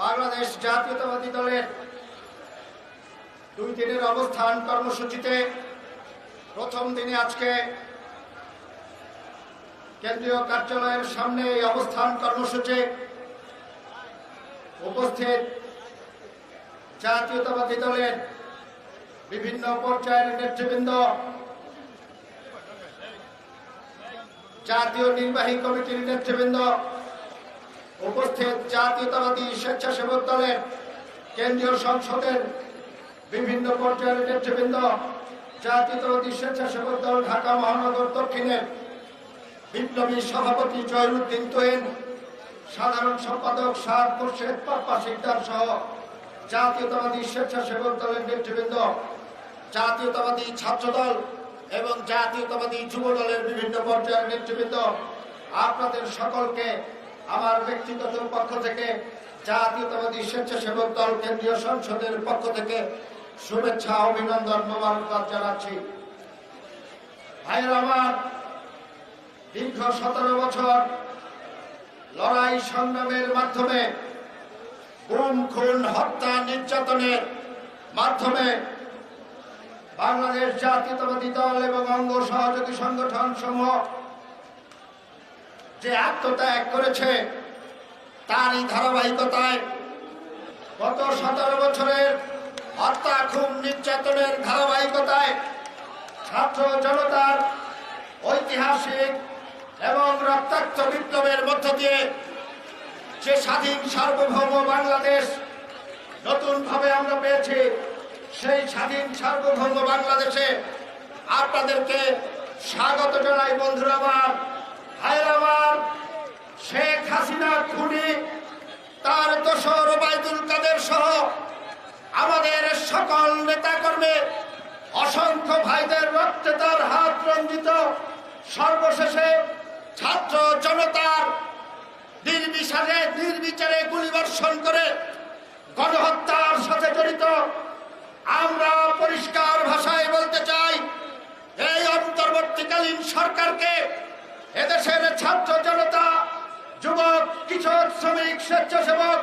বাংলাদেশ জাতীয়তাবাদী দলের দুই দিনের অবস্থান কর্মসূচিতে প্রথম দিনে আজকে কেন্দ্রীয় কার্যালয়ের সামনে এই অবস্থান কর্মসূচি উপস্থিত জাতীয়তাবাদী দলের বিভিন্ন পর্যায়ের নেতৃবৃন্দ জাতীয় নির্বাহী কমিটির নেতৃবৃন্দ উপস্থিত জাতীয়তাবাদী স্বেচ্ছাসেবক দলের কেন্দ্রীয় সংসদের বিভিন্ন পর্যায়ের নেতৃবৃন্দ, জাতীয়তাবাদী স্বেচ্ছাসেবক দল ঢাকা মহানগর দক্ষিণের বিপ্লবী সভাপতি জয়রুদ্দিন তোয়েন সাধারণ সম্পাদক সার মুর্শেদ পাপ্পা সিকদার সহ জাতীয়তাবাদী স্বেচ্ছাসেবক দলের নেতৃবৃন্দ, জাতীয়তাবাদী ছাত্রদল এবং জাতীয়তাবাদী যুব দলের বিভিন্ন পর্যায়ের নেতৃবৃন্দ, আপনাদের সকলকে আমার ব্যক্তিগত পক্ষ থেকে, জাতীয়তাবাদী স্বেচ্ছাসেবক দল কেন্দ্রীয় সংসদের পক্ষ থেকে শুভেচ্ছা, অভিনন্দন, মোবারকবাদ জানাচ্ছি। ভাইয়ের আমার, দীর্ঘ সতেরো বছর লড়াই সংগ্রামের মাধ্যমে গুম, খুন, হত্যা, নির্যাতনের মাধ্যমে বাংলাদেশ জাতীয়তাবাদী দল এবং অঙ্গ সহযোগী সংগঠন সমূহ যে আত্মত্যাগ করেছে তারই ধারাবাহিকতায় গত সতেরো বছরের হত্যা খুব নির্যাতনের ধারাবাহিকতায় ছাত্র জনতার ঐতিহাসিক এবং রক্তাক্ত বিপ্লবের মধ্য দিয়ে যে স্বাধীন সার্বভৌম বাংলাদেশ নতুনভাবে আমরা পেয়েছি সেই স্বাধীন সার্বভৌম বাংলাদেশে আপনাদেরকে স্বাগত জানাই, বন্ধুরা আমার, ভাইয়ের আমার, শেখ হাসিনা খুনি, তার দোসর ওবায়দুল কাদের সহ আমাদের সকল নেতাকর্মী, অসংখ্য ভাইদের রক্তে তার হাত রঞ্জিত, সর্বশেষে ছাত্র জনতার নির্বিচারে নির্বিচারে গুলিবর্ষণ করে গণহত্যার সাথে জড়িত আমরা পরিষ্কার ভাষায় বলতে চাই, এই অন্তর্বর্তীকালীন সরকারকে এদেশের ছাত্র জনতা, যুবক কিশোর শ্রমিক, স্বেচ্ছাসেবক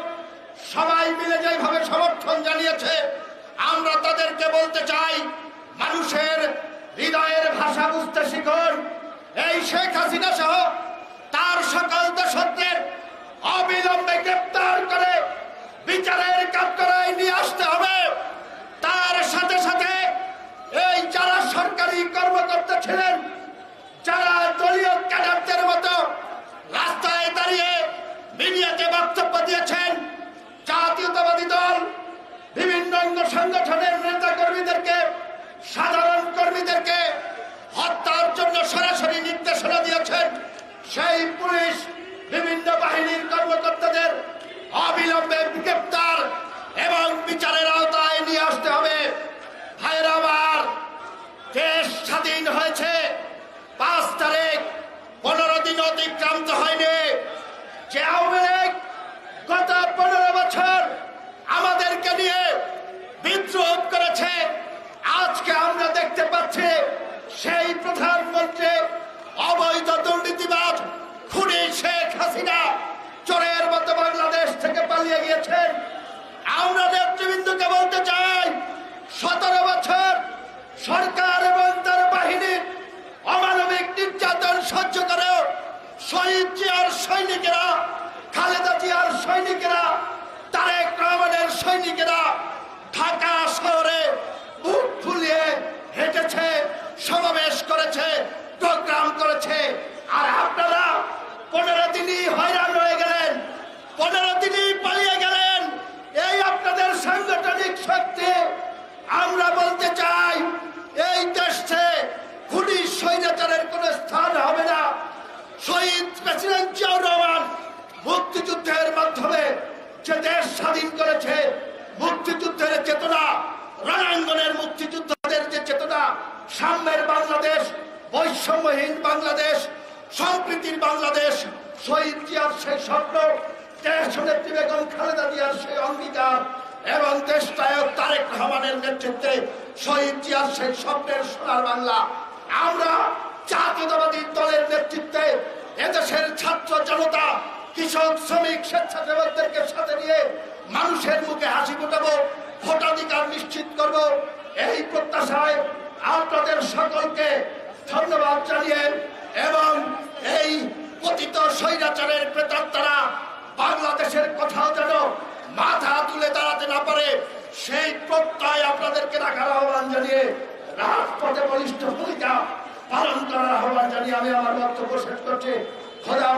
সবাই মিলে যেভাবে সমর্থন জানিয়েছে, আমরা তাদেরকে বলতে চাই, মানুষের হৃদয়ের ভাষা বুঝতে শিখুন। এই শেখ হাসিনা সহ তার সকল দোষদের অবিলম্বে গ্রেপ্তার করে বিচারের কাঠগড়ায় নিয়ে আসতে হবে তার সাথে সাথে এই যারা সরকারি কর্মকর্তা ছিলেন যারা দলীয় ক্যাডারদের মতো রাস্তায় দাঁড়িয়ে মিডিয়াতে বক্তব্য দিয়েছেন জাতীয়তাবাদী দল বিভিন্ন সংগঠনের নেতা কর্মীদেরকে, সাধারণ কর্মীদেরকে হত্যার জন্য সরাসরি নির্দেশনা দিয়েছেন সেই পুলিশ, বিভিন্ন বাহিনীর কর্মকর্তাদের অবিলম্বে গ্রেপ্তার এবং বিচারের আওতায় নিয়ে আসতে হবে। আমার, দেশ স্বাধীন হয়েছে। পাঁচ তারিখ, পনেরো দিন অতিক্রান্ত হয়নি। যে আওয়ামী লীগ গত পনেরো বছর আমাদেরকে নিয়ে বিদ্রোহ করেছে আজকে আমরা দেখতে পাচ্ছি সেই প্রধানমন্ত্রী অবৈধ দুর্নীতিবাদ খুনি শেখ হাসিনা চোরের মতো বাংলাদেশ থেকে পালিয়ে গিয়েছেন আমরা নেতৃবৃন্দকে বলতে চাই, সতেরো বছর সরকার এবং তার বাহিনীর অমানবিক নির্যাতন সহ্য করেও শহীদ সৈনিকেরা, খালেদা জিয়ার সৈনিকেরা তারেক রহমানের সৈনিকেরা ঢাকা শহরে বুক ফুলিয়ে হেঁটেছে সমাবেশ করেছে প্রোগ্রাম করেছে আর আপনারা পনেরো দিনই হয়রান হয়ে গেলেন পনেরো দিনই পালিয়ে গেলেন এই আপনাদের সাংগঠনিক শক্তি আমরা বলতে চাই এই দেশে খুনি স্বৈরাচারের কোনো স্থান হবে না শহীদ প্রেসিডেন্ট জিয়াউর রহমান মুক্তিযুদ্ধের মাধ্যমে যে দেশ স্বাধীন করেছে মুক্তিযুদ্ধের চেতনা রণাঙ্গনের মুক্তিযুদ্ধদের যে চেতনা, সাম্যের বাংলাদেশ, বৈষম্যহীন বাংলাদেশ, সম্প্রীতির বাংলাদেশ, শহীদ জিয়ার সেই স্বপ্ন, দেশ নেত্রী বেগম খালেদা জিয়ার সেই অঙ্গীকার, এবং দেশ নায়ক তারেক রহমানের নেতৃত্বে শহীদ জিয়ার সেই স্বপ্নের সোনার বাংলা। আমরা জাতীয়তাবাদী দলের নেতৃত্বে এদেশের ছাত্র জনতা, কৃষক, শ্রমিক, স্বেচ্ছাসেবকদেরকে সাথে নিয়ে মানুষের মুখে হাসি ফোটাবো। ভোটাধিকার নিশ্চিত করব। এই প্রত্যাশায় আপনাদের সকলকে ধন্যবাদ জানিয়ে এবং এই কথিত স্বৈরাচারের প্রেতাত্মারা বাংলাদেশের কোথাও যেন মাথা তুলে দাঁড়াতে না পারে, সেই প্রত্যয় আপনাদেরকে রাখার আহ্বান জানিয়ে রাজপথে বলিষ্ঠ ভূমিকা পালন করার আহ্বান জানিয়ে আমি আমার বক্তব্য শেষ করছি। খোদা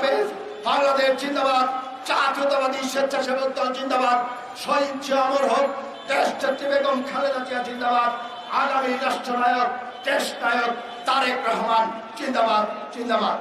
বাংলাদেশ জিন্দাবাদ জাতীয়তাবাদী স্বেচ্ছাসেবক দল জিন্দাবাদ জিয়া অমর হোক। দেশ নেত্রী বেগম খালেদা জিয়া জিন্দাবাদ আগামী রাষ্ট্রনায়ক দেশ নায়ক তারেক রহমান জিন্দাবাদ জিন্দাবাদ।